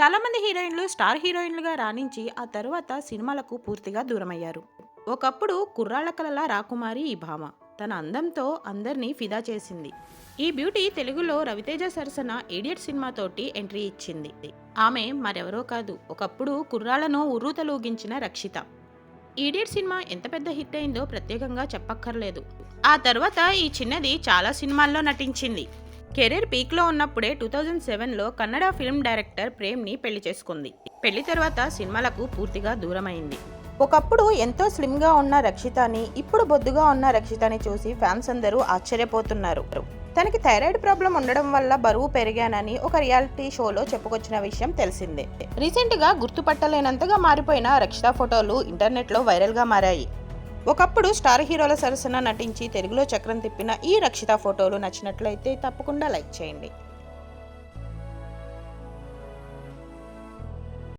చాలామంది హీరోయిన్లు స్టార్ హీరోయిన్లుగా రాణించి ఆ తరువాత సినిమాలకు పూర్తిగా దూరమయ్యారు. ఒకప్పుడు కుర్రాళ్ళ కలల రాకుమారి ఈ భామ. తన అందంతో అందరినీ ఫిదా చేసింది. ఈ బ్యూటీ తెలుగులో రవితేజ సరసన ఏడియట్ సినిమాతోటి ఎంట్రీ ఇచ్చింది. ఆమె మరెవరో కాదు. ఒకప్పుడు కుర్రాళ్ళను ఉర్రూతలూగించిన రక్షిత. ఈడియట్ సినిమా ఎంత పెద్ద హిట్ అయిందో ప్రత్యేకంగా చెప్పక్కర్లేదు. ఆ తర్వాత ఈ చిన్నది చాలా సినిమాల్లో నటించింది. కెరీర్ పీక్లో ఉన్నప్పుడే టూ థౌజండ్ సెవెన్లో కన్నడ ఫిల్మ్ డైరెక్టర్ ప్రేమ్ని పెళ్ళి చేసుకుంది. పెళ్ళి తర్వాత సినిమాలకు పూర్తిగా దూరమైంది. ఒకప్పుడు ఎంతో స్లిమ్గా ఉన్న రక్షితని ఇప్పుడు బొద్దుగా ఉన్న రక్షితని చూసి ఫ్యాన్స్ అందరూ ఆశ్చర్యపోతున్నారు. తనకి థైరాయిడ్ ప్రాబ్లం ఉండడం వల్ల బరువు పెరిగానని ఒక రియాలిటీ షోలో చెప్పుకొచ్చిన విషయం తెలిసిందే. రీసెంట్గా గుర్తుపట్టలేనంతగా మారిపోయిన రక్షిత ఫోటోలు ఇంటర్నెట్లో వైరల్గా మారాయి. ఒకప్పుడు స్టార్ హీరోల సరసన నటించి తెలుగులో చక్రం తిప్పిన ఈ రక్షిత ఫోటోలు నచ్చినట్లయితే తప్పకుండా లైక్ చేయండి.